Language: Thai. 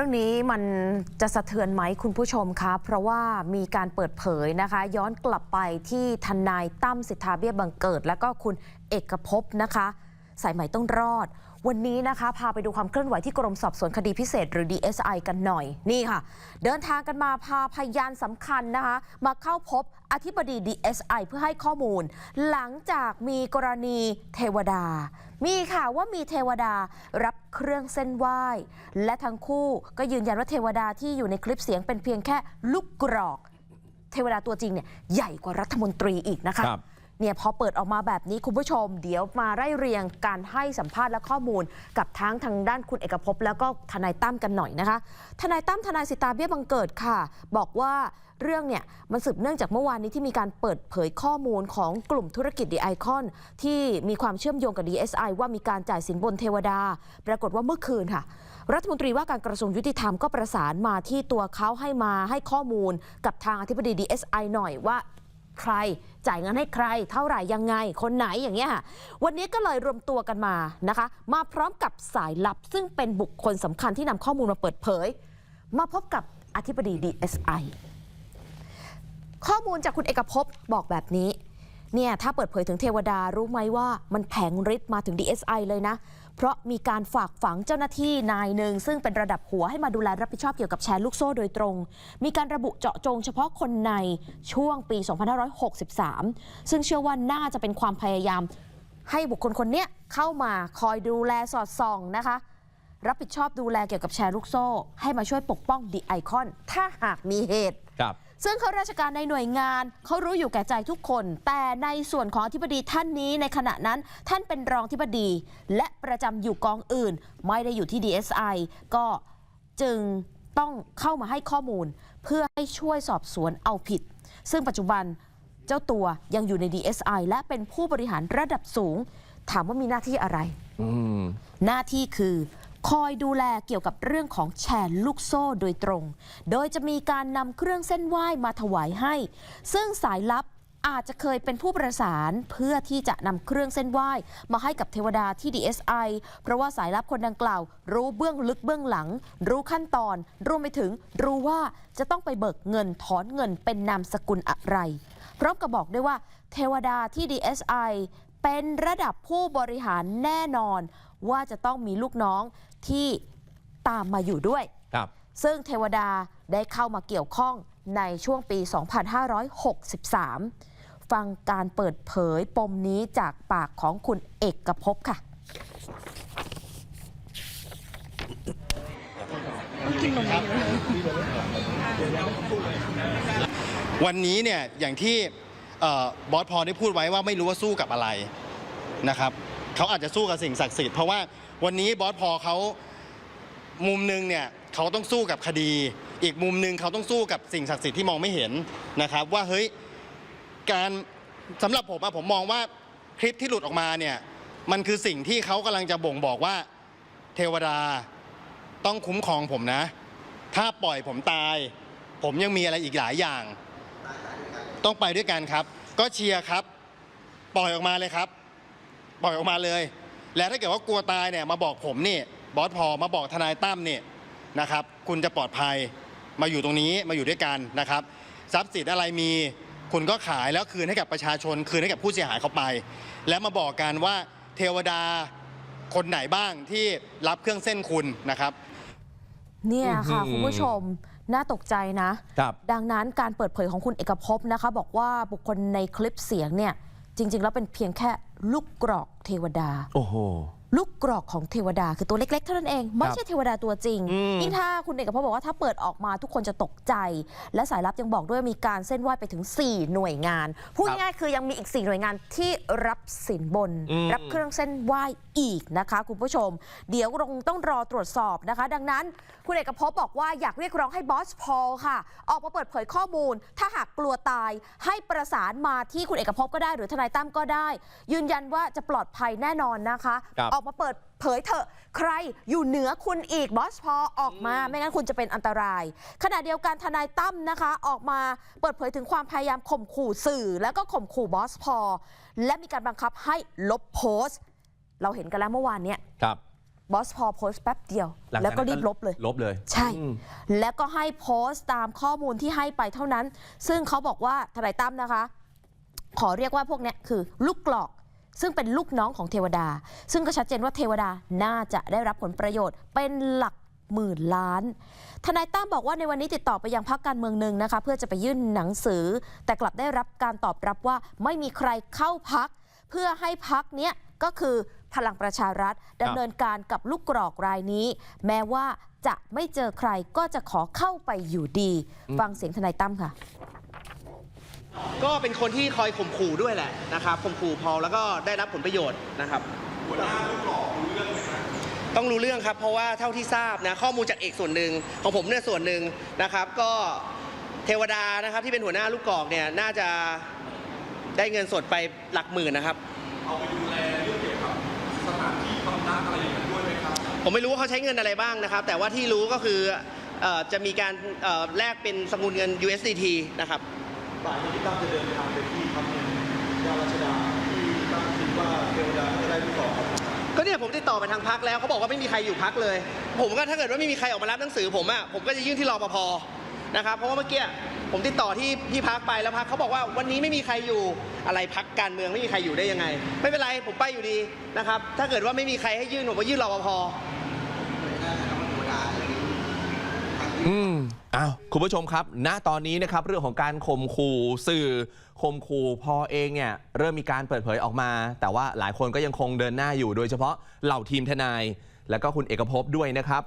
รื่องนี้มันจะสะเทือนไหมคุณผู้ชมคะ เพราะว่ามีการเปิดเผยนะคะ ย้อนกลับไปที่ทนายตั้มสิทธาเบี้ยบังเกิด และก็คุณเอกภพนะคะ สายใหม่ต้องรอด วันนี้นะคะพาไปดูความเคลื่อนไหวที่กรมสอบสวนคดีพิเศษ หรือ DSI กันหน่อยนี่ค่ะ เดินทางกันมาพาพยานสำคัญนะคะ มาเข้าพบอธิบดี DSI เพื่อให้ข้อมูล หลังจากมีกรณีเทวดา มีข่าวว่ามีเทวดารับเครื่องเส้นไหว้ และทั้งคู่ก็ยืนยันว่าเทวดาที่อยู่ในคลิปเสียงเป็นเพียงแค่ลูกกรอก เทวดาตัวจริงเนี่ยใหญ่กว่ารัฐมนตรีอีกนะคะค เนี่ยพอเปิดออกมาแบบนี้คุณผู้ชม เดี๋ยวมาไล่เรียงการให้สัมภาษณ์และข้อมูล กับทั้งทางด้านคุณเอกภพแล้วก็ทนายตั้มกันหน่อยนะคะ ทนายตั้มทนายสิตาเบี้ยบังเกิดค่ะ บอกว่าเรื่องเนี่ยมันสืบเนื่องจากเมื่อวานนี้ที่มีการเปิดเผยข้อมูลของกลุ่มธุรกิจดีไอคอนที่มีความเชื่อมโยงกับ DSI ว่ามีการจ่ายสินบนเทวดา ปรากฏว่าเมื่อคืนค่ะ รัฐมนตรีว่าการกระทรวงยุติธรรมก็ประสานมาที่ตัวเขาให้มาให้ข้อมูลกับทางอธิบดี DSI หน่อยว่า ใคร จ่ายเงินให้ใคร เท่าไหร่ยังไง คนไหนอย่างเงี้ยค่ะวันนี้ก็เลยรวมตัวกันมานะคะ มาพร้อมกับสายลับ ซึ่งเป็นบุคคลสำคัญที่นำข้อมูลมาเปิดเผย มาพบกับอธิบดี DSI ข้อมูลจากคุณเอกภพบอกแบบนี้ เนี่ย ถ้าเปิดเผยถึงเทวดารู้ไหมว่ามันแผงฤทธิ์มาถึง DSI เลยนะ เพราะมีการฝากฝังเจ้าหน้าที่นายหนึ่งซึ่งเป็นระดับหัวให้มาดูแลรับผิดชอบเกี่ยวกับแชร์ลูกโซ่โดยตรง มีการระบุเจาะจงเฉพาะคนในช่วงปี 2563 ซึ่งเชื่อว่าน่าจะเป็นความพยายาม ให้บุคคลคนเนี้ยเข้ามาคอยดูแลสอดส่องนะคะ รับผิดชอบดูแลเกี่ยวกับแชร์ลูกโซ่ ให้มาช่วยปกป้องดีไอคอนถ้าหากมีเหตุครับ ซึ่งเขาราชการในหน่วยงานเขารู้อยู่แก่ใจทุกคน แต่ในส่วนของอธิบดีท่านนี้ในขณะนั้นท่านเป็นรองอธิบดี และประจำอยู่กองอื่น ไม่ได้อยู่ที่ DSI ก็จึงต้องเข้ามาให้ข้อมูล เพื่อให้ช่วยสอบสวนเอาผิด ซึ่งปัจจุบันเจ้าตัวยังอยู่ใน DSI และเป็นผู้บริหารระดับสูง ถามว่ามีหน้าที่อะไรอืมหน้าที่คือ คอยดูแลเกี่ยวกับเรื่องของแชร์ลูกโซ่โดยตรง โดยจะมีการนำเครื่องเส้นไหว้มาถวายให้ ซึ่งสายลับอาจจะเคยเป็นผู้ประสานเพื่อที่จะนำเครื่องเส้นไหว้ มาให้กับเทวดาที่ DSI เพราะว่าสายลับคนดังกล่าว รู้เบื้องลึกเบื้องหลัง รู้ขั้นตอน รวมไปถึงรู้ว่าจะต้องไปเบิกเงินถอนเงินเป็นนามสกุลอะไร พร้อมกับบอกด้วยว่า เทวดาที่ DSI เป็นระดับผู้บริหารแน่นอนว่าจะต้องมีลูกน้องที่ตามมาอยู่ด้วย ครับ ซึ่งเทวดาได้เข้ามาเกี่ยวข้องในช่วงปี 2563 ฟังการเปิดเผยปมนี้จากปากของคุณเอกภพค่ะ วันนี้เนี่ยอย่างที่เอ่อ บอสพอได้พูดไว้ว่าไม่รู้ว่าสู้กับอะไรนะครับเขาอาจจะสู้กับสิ่งศักดิ์สิทธิ์เพราะว่าวันนี้บอสพอเขามุมหนึ่งเนี่ยเขาต้องสู้กับคดี อีกมุมหนึ่งเขาต้องสู้กับสิ่งศักดิ์สิทธิ์ที่มองไม่เห็นนะครับ ว่าเฮ้ยการสำหรับผมอะผมมองว่าคลิปที่หลุดออกมาเนี่ยมันคือสิ่งที่เขากำลังจะบ่งบอกว่า เทวดาต้องคุ้มครองผมนะ ถ้าปล่อยผมตาย ผมยังมีอะไรอีกหลายอย่าง ต้องไปด้วยกันครับ ก็เชียร์ครับ ปล่อยออกมาเลยครับ ปล่อยออกมาเลย แล้วถ้าเกิดว่ากลัวตายเนี่ยมาบอกผมนี่บอสพอมาบอกทนายตั้มเนี่ยนะครับ คุณจะปลอดภัยมาอยู่ตรงนี้มาอยู่ด้วยกันนะครับ ทรัพย์สินอะไรมี คุณก็ขายแล้วคืนให้กับประชาชน คืนให้กับผู้เสียหายเขาไป แล้วมาบอกกันว่าเทวดาคนไหนบ้างที่รับเครื่องเส้นคุณนะครับ เนี่ยค่ะอื้อหือคุณผู้ชม น่าตกใจนะครับดังนั้นการเปิดเผยของคุณเอกภพนะคะ บอกว่าบุคคลในคลิปเสียงเนี่ย จริง ๆ แล้วเป็นเพียงแค่ลูกกรอกเทวดา โอ้โห ลูกกรอกของเทวดาคือตัวเล็กๆเท่านั้นเอง ไม่ใช่เทวดาตัวจริงอืมยิ่งถ้าคุณเอกภพบอกว่าถ้าเปิดออกมาทุกคนจะตกใจ และสายลับยังบอกด้วยมีการเส้นไหว้ไปถึง 4 หน่วยงาน พูดง่ายๆคือยังมีอีก 4 หน่วยงานที่รับสินบน รับเครื่องเส้นไหว้อีกนะคะ คุณผู้ชม เดี๋ยวคงต้องรอตรวจสอบนะคะ ดังนั้นคุณเอกภพบอกว่าอยากเรียกร้องให้บอสพอลค่ะ ออกมาเปิดเผยข้อมูล ถ้าหากกลัวตายให้ประสานมาที่คุณเอกภพก็ได้ หรือทนายตั้มก็ได้ ยืนยันว่าจะปลอดภัยแน่นอนนะคะครับออกมาเปิดเผยเถอะ ใครอยู่เหนือคุณอีกบอสพอออกมา ไม่งั้นคุณจะเป็นอันตราย ขณะเดียวกันทนายตั้มนะคะ ออกมาเปิดเผยถึงความพยายามข่มขู่สื่อ แล้วก็ข่มขู่บอสพอและมีการบังคับให้ลบโพสต์ เราเห็นกันแล้วเมื่อวานเนี้ยครับบอสพอโพสต์แป๊บเดียวหงจากแล้วก็นั้นรีบลบเลย ลบเลย ใช่อืมแล้วก็ให้โพสต์ตามข้อมูลที่ให้ไปเท่านั้น ซึ่งเขาบอกว่าทนายตั้มนะคะ ขอเรียกว่าพวกเนี้ยคือลูกกรอก ซึ่งเป็นลูกน้องของเทวดา ซึ่งก็ชัดเจนว่าเทวดาน่าจะได้รับผลประโยชน์เป็นหลักหมื่นล้าน ทนายตั้มบอกว่าในวันนี้ติดต่อไปยังพรรคการเมืองหนึ่งนะคะ เพื่อจะไปยื่นหนังสือ แต่กลับได้รับการตอบรับว่าไม่มีใครเข้าพัก เพื่อให้พักเนี้ยก็คือพลังประชารัฐดำเนินการกับลูกกรอกรายนี้ แม้ว่าจะไม่เจอใครก็จะขอเข้าไปอยู่ดี ฟังเสียงทนายตั้มค่ะ ก็เป็นคนที่คอยข่มขู่ด้วยแหละนะครับข่มขู่พอแล้วก็ได้รับผลประโยชน์นะครับหัวหน้าลูกหลอกรู้เรื่องไหมครับต้องรู้เรื่องครับ เพราะว่าเท่าที่ทราบนะข้อมูลจากเอกส่วนหนึ่งของผมเนี่ยส่วนหนึ่งนะครับ ก็เทวดานะครับที่เป็นหัวหน้าลูกกอกเนี่ยน่าจะได้เงินสดไปหลักหมื่นนะครับผมไม่รู้ว่าเขาใช้เงินอะไรบ้างนะครับ แต่ว่าที่รู้ก็คือเอ่อจะมีการเอ่อแลกเป็นสกุลเงิน USDT นะครับ บ่ายนี้พี่ตั้มจะเดินทางไปที่พักเนียยารัชดาที่ตั้มคิดว่าเทวดาจะได้ที่สองครับก็เนี่ยผมติดต่อไปทางพักแล้วเขาบอกว่าไม่มีใครอยู่พักเลย ผมก็ถ้าเกิดว่าไม่มีใครออกมารับหนังสือผมอะผมก็จะยื่นที่รอปภนะครับเพราะว่าเมื่อกี้ผมติดต่อที่ที่พักไปแล้วพักเขาบอกว่าวันนี้ไม่มีใครอยู่อะไรพักการเมืองไม่มีใครอยู่ได้ยังไง ไม่เป็นไรผมไปอยู่ดีนะครับถ้าเกิดว่าไม่มีใครให้ยื่นผมก็ยื่นรอปภ อืมอ้าวคุณผู้ชมครับ ณตอนนี้นะครับเรื่องของการข่มขู่สื่อข่มขู่พอเองเนี่ยเริ่มมีการเปิดเผยออกมา แต่ว่าหลายคนก็ยังคงเดินหน้าอยู่โดยเฉพาะเหล่าทีมทนาย แล้วก็คุณเอกภพด้วยนะครับ